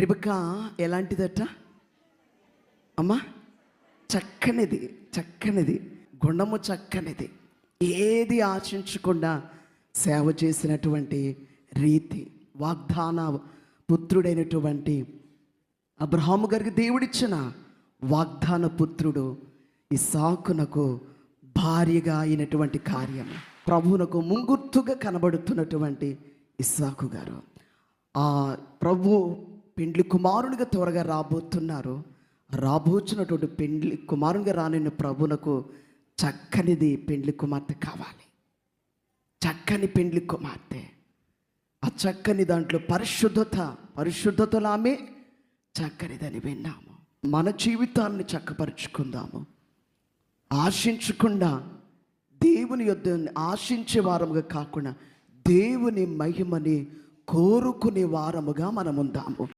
రిబక ఎలాంటిదట అమ్మా చక్కనిది చక్కనిది గుణము చక్కనిది. ఏది ఆశించకుండా సేవ చేసినటువంటి రీతి వాగ్దాన పుత్రుడైనటువంటి అబ్రహాము గారికి దేవుడిచ్చిన వాగ్దాన పుత్రుడు ఇసాకునకు భార్యగా అయినటువంటి కార్యం ప్రభువునకు ముంగుర్తుగా కనబడుతున్నటువంటి ఇస్సాకు గారు. ఆ ప్రభు పెండ్లి కుమారునిగా త్వరగా రాబోతున్నారు. రాబోచున్నటువంటి పెండ్లి కుమారునిగా రానున్న ప్రభునకు చక్కనిది పెండ్లి కుమార్తె కావాలి. చక్కని పెండ్లి కుమార్తె. ఆ చక్కని దాంట్లో పరిశుద్ధత పరిశుద్ధతలో ఆమె చక్కనిదని విన్నాము. మన జీవితాన్ని చక్కపరుచుకుందాము. ఆశించకుండా దేవుని యొద్ద ఆశించే వారముగా కాకుండా దేవుని మహిమని కోరుకునే వారముగా మనం ఉందాము